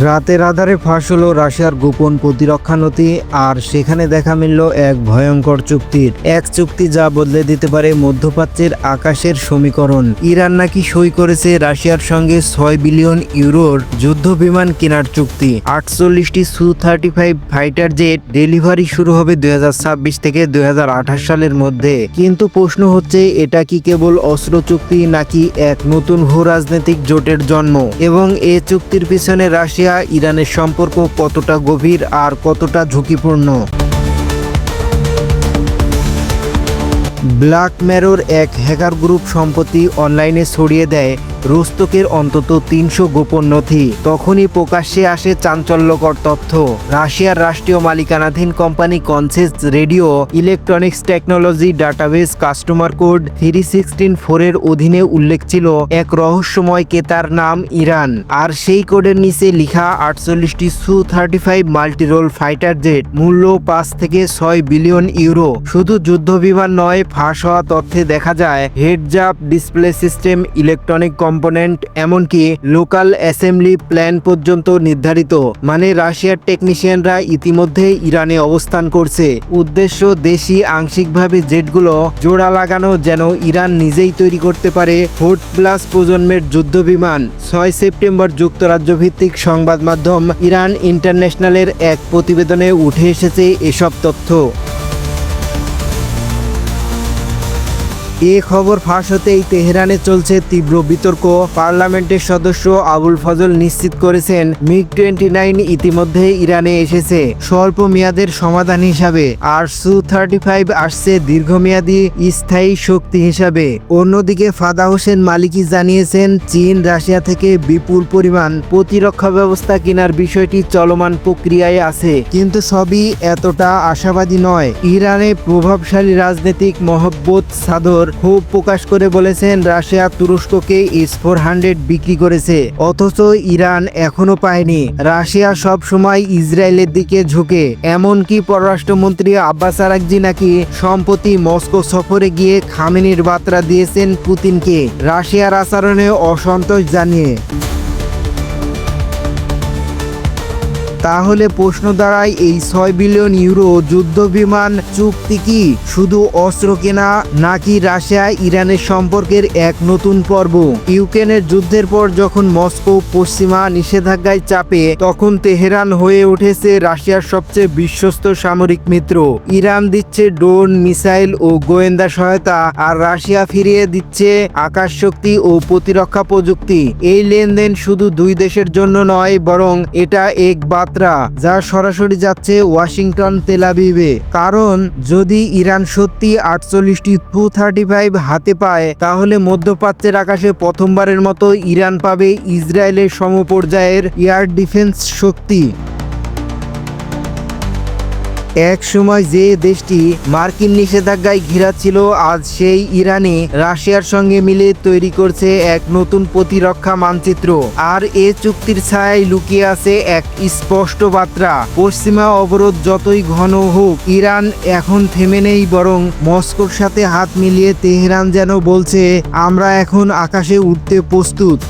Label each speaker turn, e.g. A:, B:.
A: রাতের আধারে ফাঁস হলো রাশিয়ার গোপন প্রতিরক্ষা নথি, আর সেখানে দেখা মিলল এক ভয়ঙ্কর চুক্তির। এক চুক্তি যা বদলে দিতে পারে মধ্যপ্রাচ্যের আকাশের সমীকরণ। ইরান নাকি সই করেছে রাশিয়ার সঙ্গে ছয় বিলিয়ন ইউরোর যুদ্ধ বিমান কেনার চুক্তি। আটচল্লিশটি Su thirty five fighter jet delivery শুরু হবে দুই হাজার ছাব্বিশ থেকে দুই হাজার আঠাশ সালের মধ্যে। কিন্তু প্রশ্ন হচ্ছে, এটা কি কেবল অস্ত্র চুক্তি নাকি এক নতুন ভূ রাজনৈতিক জোটের জন্ম? এবং এ চুক্তির পিছনে রাশিয়া ইরানের সম্পর্ক কতটা গভীর আর কতটা ঝুঁকিপূর্ণ? ব্ল্যাক ম্যারোর এক হ্যাকার গ্রুপ সম্পত্তি অনলাইনে ছড়িয়ে দেয়। রোস্তকের অন্তত তিনশো গোপন নথি। তখনই প্রকাশ্যে আসে চাঞ্চল্যকর তথ্য। রাশিয়ার রাষ্ট্রীয় মালিকানাধীন company concern radio, electronics technology database, customer code, three sixteen ফোরের অধীনে উল্লেখ ছিল এক রহস্যময় কেতার নাম ইরান। আর সেই কোডের নিচে লিখা আটচল্লিশটি Su thirty five multirole fighter jet, মূল্য পাঁচ থেকে ছয় বিলিয়ন ইউরো। শুধু যুদ্ধ বিমান নয়, ফাঁস হওয়া তথ্যে দেখা যায় heads up display system, electronic component, এমনকি লোকাল অ্যাসেম্বলি প্ল্যান পর্যন্ত নির্ধারিত। মানে রাশিয়ার টেকনিশিয়ানরা ইতিমধ্যে ইরানে অবস্থান করছে। উদ্দেশ্য দেশি আংশিকভাবে জেটগুলো জোড়া লাগানো যেন ইরান নিজেই তৈরি করতে পারে। ফোর্ট প্লাস প্রজন্মের যুদ্ধ বিমান ছয় সেপ্টেম্বর যুক্তরাজ্য ভিত্তিক সংবাদ মাধ্যম ইরান ইন্টারন্যাশনালের এক প্রতিবেদনে উঠে এসেছে এসব তথ্য। এ খবর ফাঁস হতেই তেহরানে চলছে তীব্র বিতর্ক। পার্লামেন্টের সদস্য আবুল ফজল নিশ্চিত করেছেন, মিগ টোয়েন্টি নাইন ইতিমধ্যে ইরানে এসেছে। স্বল্প মেয়াদের সমাধান হিসাবে আর সু থার্টি ফাইভ আসছে দীর্ঘমেয়াদী স্থায়ী শক্তি হিসাবে। অন্যদিকে ফাদা হোসেন মালিকি জানিয়েছেন, চীন রাশিয়া থেকে বিপুল পরিমাণ প্রতিরক্ষা ব্যবস্থা কেনার বিষয়টি চলমান প্রক্রিয়ায় আছে। কিন্তু সবই এতটা আশাবাদী নয়। ইরানে প্রভাবশালী রাজনৈতিক মহব্বত সাদর। ক্ষোভ প্রকাশ করে বলেছেন, রাশিয়া তুরস্ককে এস ফোর হান্ড্রেড বিক্রি করেছে। অথচ ইরান এখনও পায়নি। রাশিয়া সব সময় ইসরায়েলের দিকে ঝুঁকে। এমনকি পররাষ্ট্রমন্ত্রী আব্বাস আরাকজি নাকি সম্প্রতি মস্কো সফরে গিয়ে খামেনির বার্তা দিয়েছেন পুতিনকে। রাশিয়ার আচরণে অসন্তোষ জানিয়ে। তাহলে প্রশ্ন দাঁড়ায়, এই ছয় বিলিয়ন ইউরো যুদ্ধ বিমান চুক্তি কি শুধু অস্ত্র কেনা নাকি রাশিয়া ইরানের সম্পর্কের এক নতুন পর্ব? ইউক্রেনের যুদ্ধের পর যখন মস্কো পশ্চিমা নিষেধাজ্ঞায় চাপে, তখন তেহরান হয়ে উঠেছে রাশিয়ার সবচেয়ে বিশ্বস্ত সামরিক মিত্র। ইরান দিচ্ছে ড্রোন, মিসাইল ও গোয়েন্দা সহায়তা আর রাশিয়া ফিরিয়ে দিচ্ছে আকাশ শক্তি ও প্রতিরক্ষা প্রযুক্তি। এই লেনদেন শুধু দুই দেশের জন্য নয়, বরং এটা এক বার্তা যা সরাসরি যাচ্ছে ওয়াশিংটন তেলাবিবে কারণ, যদি ইরান সত্যি আটচল্লিশটি টু থার্টি ফাইভ হাতে পায়, তাহলে মধ্যপ্রাচ্যের আকাশে প্রথমবারের মতো ইরান পাবে ইসরায়েলের সমপর্যায়ের এয়ার ডিফেন্স শক্তি। এক সময় যে দেশটি মার্কিন নিষেধাজ্ঞায় ঘেরা ছিল আজ সেই ইরানে রাশিয়ার সঙ্গে মিলে তৈরি করছে এক নতুন প্রতিরক্ষা মানচিত্র। আর এ চুক্তির ছায়ায় লুকিয়ে আছে এক স্পষ্ট বার্তা। পশ্চিমা অবরোধ যতই ঘন হোক, ইরান এখন থেমে নেই বরং মস্কোর সাথে হাত মিলিয়ে তেহরান যেন বলছে, আমরা এখন আকাশে উঠতে প্রস্তুত।